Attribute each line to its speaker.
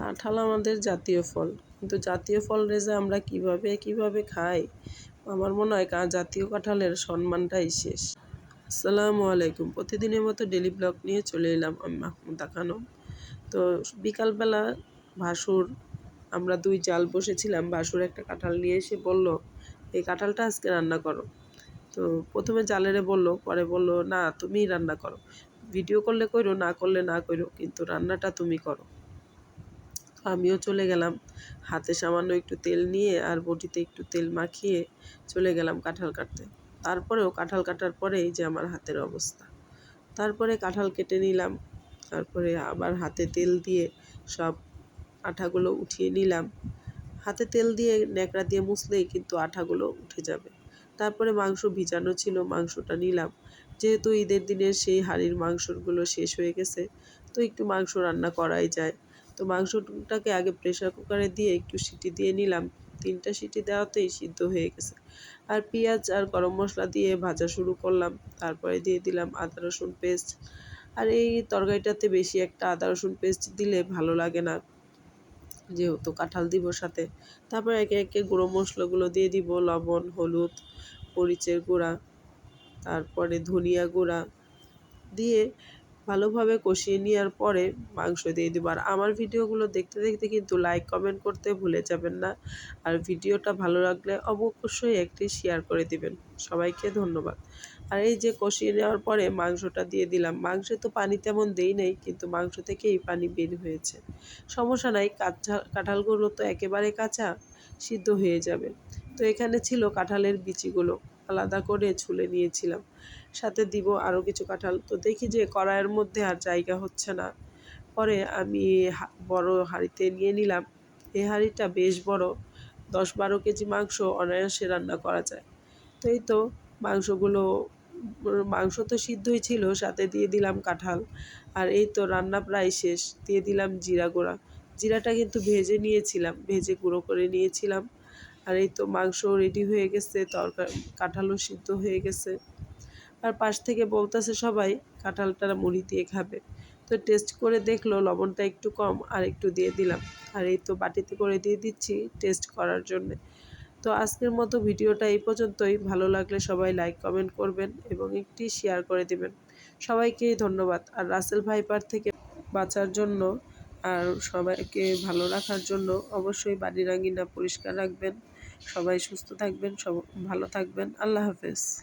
Speaker 1: কাঁঠাল আমাদের জাতীয় ফল। কিন্তু জাতীয় ফল রেজে আমরা কীভাবে কীভাবে খাই? আমার মনে হয় জাতীয় কাঁঠালের সম্মানটাই শেষ। আসসালামু আলাইকুম। প্রতিদিনের মতো ডেলি ব্লগ নিয়ে চলে এলাম আমি মাহমুদা খানম তো বিকালবেলা ভাসুর, আমরা দুই জাল বসেছিলাম। ভাসুর একটা কাঁঠাল নিয়ে এসে বলল, এই কাঁঠালটা আজকে রান্না করো। তো প্রথমে জালেরে বলল, পরে বলল, না, তুমিই রান্না করো। ভিডিও করলে করো না করলে না করো কিন্তু রান্নাটা তুমি করো। আমিও চলে গেলাম। হাতে সামান্য একটু তেল নিয়ে আর বটিতে একটু তেল মাখিয়ে চলে গেলাম কাঁঠাল কাটতে। তারপরেও কাঁঠাল কাটার পরে এই যে আমার হাতের অবস্থা। তারপরে কাঁঠাল কেটে নিলাম। তারপরে আবার হাতে তেল দিয়ে সব আঠাগুলো উঠিয়ে নিলাম। হাতে তেল দিয়ে ন্যাকড়া দিয়ে মুছলেই কিন্তু আঠাগুলো উঠে যাবে। তারপরে মাংস ভিজানো ছিল, মাংসটা নিলাম। যেহেতু ঈদের দিনের সেই হাড়ির মাংসগুলো শেষ হয়ে গেছে, তো একটু মাংস রান্না করাই যায়। তো মাংসটাকে আগে প্রেশার কুকারে দিয়ে একটু সিটি দিয়ে নিলাম। তিনটা সিটি দেওয়াতেই সিদ্ধ হয়ে গেছে। আর পেঁয়াজ আর গরম মশলা দিয়ে ভাজা শুরু করলাম। তারপরে দিয়ে দিলাম আদা, রসুন পেস্ট আর এই তরকারিটাতে বেশি একটা আদা, রসুন পেস্ট দিলে ভালো লাগে না। যেহেতু কাঁঠাল দিব সাথে। তারপরে একে একে গুঁড়ো মশলাগুলো দিয়ে দিব, লবণ, হলুদ, মরিচের গুঁড়া, তারপরে ধনিয়া গুঁড়া। দিয়ে ভালোভাবে কষিয়ে নেওয়ার পরে মাংস দিয়ে দেবো। আর আমার ভিডিওগুলো দেখতে দেখতে কিন্তু লাইক কমেন্ট করতে ভুলে যাবেন না। আর ভিডিওটা ভালো লাগলে অবশ্যই একটি শেয়ার করে দিবেন। সবাইকে ধন্যবাদ। আর এই যে কষিয়ে নেওয়ার পরে মাংসটা দিয়ে দিলাম। মাংসে তো পানি তেমন দেই নাই, কিন্তু মাংস থেকে এই পানি বের হয়েছে। সমস্যা নাই, কাঁচা, কাঁঠালগুলো তো একেবারে কাঁচা, সিদ্ধ হয়ে যাবে। তো এখানে ছিল কাঁঠালের বিচিগুলো। আলাদা করে ছুলে নিয়েছিলাম। সাথে দিব আরও কিছু কাঁঠাল। তো দেখি যে কড়াইয়ের মধ্যে আর জায়গা হচ্ছে না। পরে আমি বড় হাঁড়িতে নিয়ে নিলাম। এই হাঁড়িটা বেশ বড়। দশ বারো কেজি মাংস অনায়াসে রান্না করা যায়। তো এই তো মাংসগুলো, মাংস তো সিদ্ধই ছিল, সাথে দিয়ে দিলাম কাঁঠাল। আর এই তো রান্না প্রায় শেষ। দিয়ে দিলাম জিরা গুঁড়া। জিরাটা কিন্তু ভেজে নিয়েছিলাম। ভেজে গুঁড়ো করে নিয়েছিলাম। আর এই তো মাংস রেডি হয়ে গেছে তরকারি কাঁঠালও সিদ্ধ হয়ে গেছে। আর পাশ থেকে বলতেছে সবাই, কাঁঠালটা মুড়ি দিয়ে খাবে। তো টেস্ট করে দেখল লবণটা একটু কম আর একটু দিয়ে দিলাম। আর এই তো বাটিতে করে দিয়ে দিচ্ছি টেস্ট করার জন্যে। তো আজকের মতো ভিডিওটা এই পর্যন্তই। ভালো লাগলে সবাই লাইক কমেন্ট করবেন এবং একটি শেয়ার করে দিবেন। সবাইকেই ধন্যবাদ। আর রাসেল ভাইপার থেকে বাঁচার জন্য আর সবাইকে ভালো রাখার জন্য অবশ্যই বাড়ি রাঙিনা পরিষ্কার রাখবেন। সবাই সুস্থ থাকবেন সব ভালো থাকবেন। আল্লাহ হাফেজ।